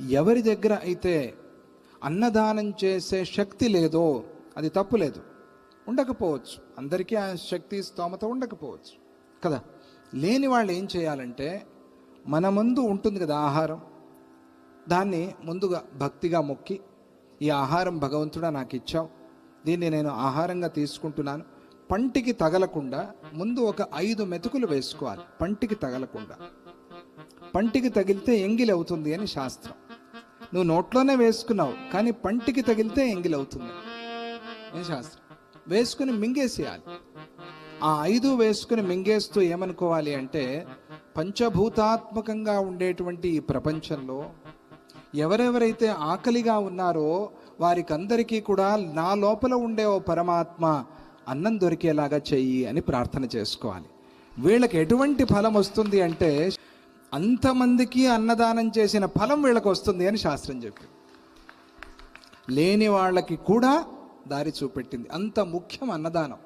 ఎవరి దగ్గర అయితే అన్నదానం చేసే శక్తి లేదో అది తప్పులేదు ఉండకపోవచ్చు. అందరికీ ఆ శక్తి స్తోమత ఉండకపోవచ్చు. కదా? లేని వాళ్ళు ఏం చేయాలంటే మన ముందు ఉంటుంది కదా ఆహారం. దాన్ని ముందుగా భక్తిగా మొక్కి ఈ ఆహారం భగవంతుడా నాకు ఇచ్చావు. దీన్ని నేను ఆహారంగా తీసుకుంటున్నాను. పంటికి తగలకుండా ముందు ఒక ఐదు మెతుకులు వేసుకోవాలి. పంటికి తగలకుండా. పంటికి తగిలితే ఎంగిలి అవుతుంది అని శాస్త్రం. నువ్వు నోట్లోనే వేసుకున్నావు కానీ పంటికి తగిలితే ఎంగిలి అవుతుంది అని శాస్త్రం? వేసుకుని మింగేసేయాలి. ఆ ఐదు వేసుకుని మింగేస్తూ ఏమనుకోవాలి అంటే పంచభూతాత్మకంగా ఉండేటువంటి ఈ ప్రపంచంలో ఎవరెవరైతే ఆకలిగా ఉన్నారో వారికందరికీ కూడా నా లోపల ఉండే ఓ పరమాత్మ అన్నం దొరికేలాగా చెయ్యి అని ప్రార్థన చేసుకోవాలి. వీళ్ళకి ఎటువంటి ఫలం వస్తుంది అంటే అంతమందికి అన్నదానం చేసిన ఫలం వీళ్ళకి వస్తుంది అని శాస్త్రం చెప్పింది లేని వాళ్ళకి కూడా దారి చూపెట్టింది. అంత ముఖ్యం అన్నదానం.